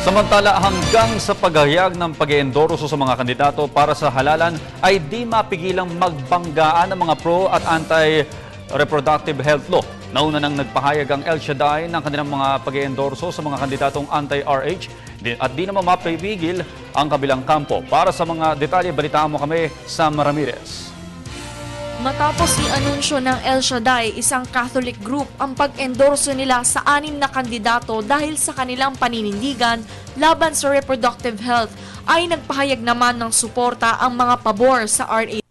Samantala hanggang sa paghahayag ng pag-endorso sa mga kandidato para sa halalan ay di mapigilang magbanggaan ng mga pro at anti-reproductive health law. Nauna nang nagpahayag ang El Shaddai ng kanilang mga pag-endorso sa mga kandidatong anti-RH at di naman mapipigil ang kabilang kampo. Para sa mga detalye, balitaan mo kami, Sam Ramirez. Matapos i-anunsyo ng El Shaddai, isang Catholic group, ang pag-endorso nila sa anim na kandidato dahil sa kanilang paninindigan laban sa reproductive health, ay nagpahayag naman ng suporta ang mga pabor sa RA.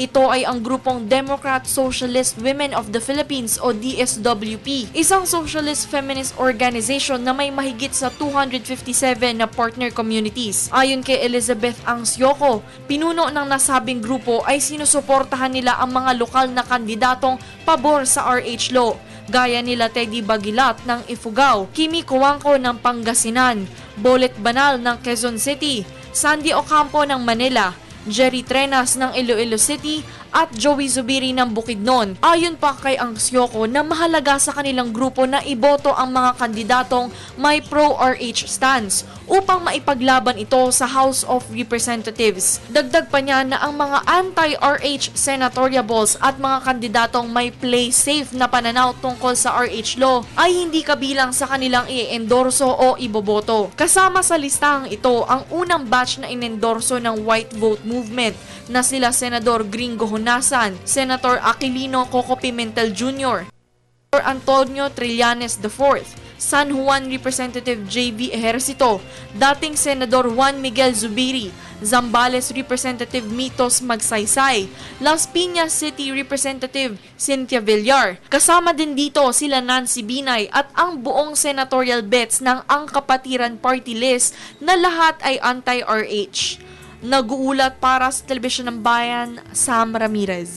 Ito ay ang grupong Democrat Socialist Women of the Philippines o DSWP, isang socialist feminist organization na may mahigit sa 257 na partner communities. Ayon kay Elizabeth Angsioko, pinuno ng nasabing grupo ay sinusuportahan nila ang mga lokal na kandidatong pabor sa RH law gaya nila Teddy Bagilat ng Ifugao, Kimi Kuwangko ng Pangasinan, Bolet Banal ng Quezon City, Sandy Ocampo ng Manila, Jerry Trenas ng Iloilo City at Joey Zubiri ng Bukidnon. Ayon pa kay Angsioko na mahalaga sa kanilang grupo na iboto ang mga kandidatong may pro-RH stance upang maipaglaban ito sa House of Representatives. Dagdag pa niya na ang mga anti-RH senatoriables at mga kandidatong may play safe na pananaw tungkol sa RH law ay hindi kabilang sa kanilang i-endorso o iboboto. Kasama sa listahang ito ang unang batch na inendorso ng White Vote Movement na sila Senador Gringo Honasan, Senator Aquilino Coco Pimentel Jr., Senator Antonio Trillanes IV, San Juan Representative J.B. Ejercito, dating Senador Juan Miguel Zubiri, Zambales Representative Mitos Magsaysay, Las Piñas City Representative Cynthia Villar. Kasama din dito sila Nancy Binay at ang buong senatorial bets ng Ang Kapatiran Party List na lahat ay anti-RH. Nag-uulat para sa Telebisyon ng Bayan, Sam Ramirez.